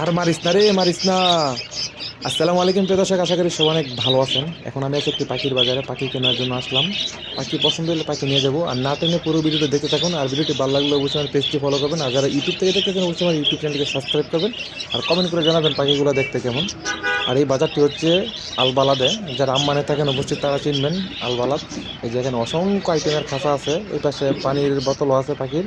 আর মারিস না রে, মারিস না। আসসালামু আলাইকুম প্রিয় দর্শক, আশা করি সবাই অনেক ভালো আছেন। এখন আমি আছি একটি পাখির বাজারে, পাখি কেনার জন্য আসলাম। পাখি পছন্দ হলে পাখি নিয়ে যাব। আর না টেনে পুরো ভিডিওটা দেখতে থাকুন, আর ভিডিওটি ভালো লাগলে অবশ্যই আমার পেজটি ফলো করবেন। আর যারা ইউটিউব থেকে দেখতেছেন, অবশ্যই আমার ইউটিউব চ্যানেলকে সাবস্ক্রাইব করবেন। আর কমেন্ট করে জানাবেন পাখিগুলো দেখতে কেমন। আর এই বাজারটি হচ্ছে আলবালাদে। যারা আম্মানে থাকেন, অবশ্যই তারা চিনবেন আলবালাদ। এই যে এখানে অসংখ্য আইটেমের খাঁচা আছে। এই পাশে পানির বোতলও আছে পাখির।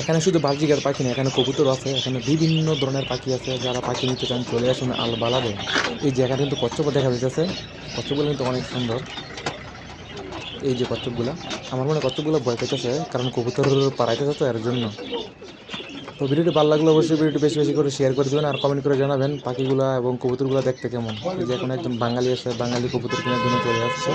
এখানে শুধু বাজিগার পাখি না, এখানে কবুতর আছে, এখানে বিভিন্ন ধরনের পাখি আছে যারা পাখি নিতে চান চলে আসুন আলবালাদে। এই জায়গাটা কিন্তু কচ্ছপ দেখা যাচ্ছে কচ্ছপগুলো কিন্তু অনেক সুন্দর। এই যে কচ্ছপগুলো, আমার মনে কচ্ছপগুলো ভয় পেতেছে, কারণ কবুতর পাড়াইতেছে তো এর জন্য। তো ভিডিওটি ভালো লাগলে অবশ্যই ভিডিওটি বেশি বেশি করে শেয়ার করে দেবেন আর কমেন্ট করে জানাবেন পাখিগুলা এবং কবুতরগুলো দেখতে কেমন। এই যে এখন একজন বাঙালি আছে, বাঙালি কবুতর কেনার জন্য চলে আসছে।